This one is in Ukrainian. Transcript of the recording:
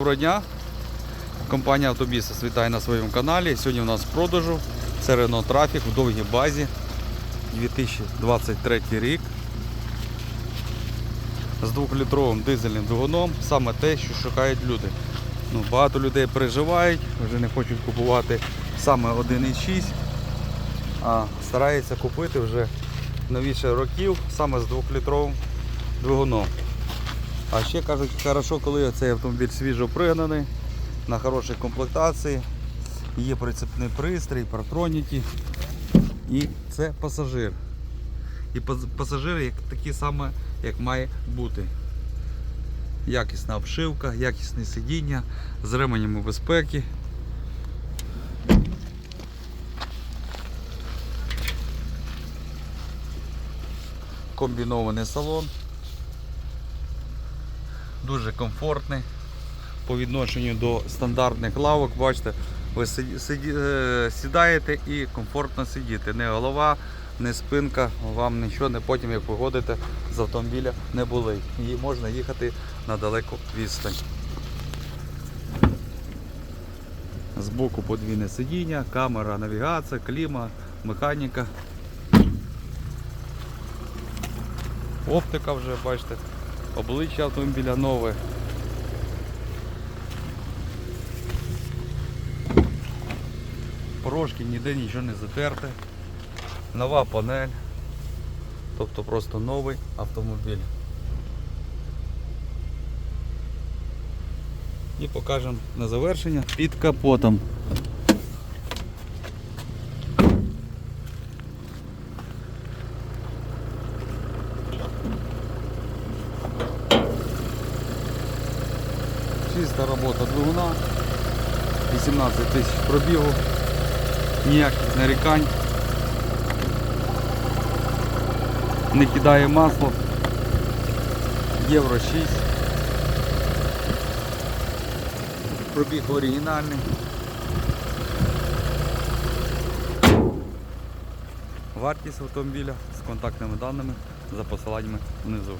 Доброго дня. Компанія Автобіс вітає на своєму каналі. Сьогодні у нас в продажу. Це Renault Traffic в довгій базі 2023 рік. З 2-літровим дизельним двигуном. Саме те, що шукають люди. Ну, багато людей переживають, вже не хочуть купувати саме 1,6, а стараються купити вже новіше років саме з 2-літровим двигуном. А ще кажуть, хорошо, коли цей автомобіль свіжо пригнаний, на хорошій комплектації, є прицепний пристрій, партроніки. І це пасажир. І пас- пасажир як такі саме, як має бути. Якісна обшивка, якісне сидіння з ременями безпеки. Комбінований салон. Дуже комфортний по відношенню до стандартних лавок. Бачите, ви е, сідаєте і комфортно сидіти. Не голова, не спинка, вам нічого не потім, як виходите з автомобіля, не болить. І можна їхати на далеку відстань. Збоку подвійне сидіння, камера, навігація, кліма, механіка. Оптика вже, бачите, обличчя автомобіля нове. Порошки ніде нічого не затерте. Нова панель. Тобто просто новий автомобіль. І покажемо на завершення під капотом. Чиста робота двигуна, 18 тисяч пробігу, ніяких нарікань, не кидає масло, євро 6. Пробіг оригінальний. Вартість автомобіля з контактними даними за посиланнями внизу.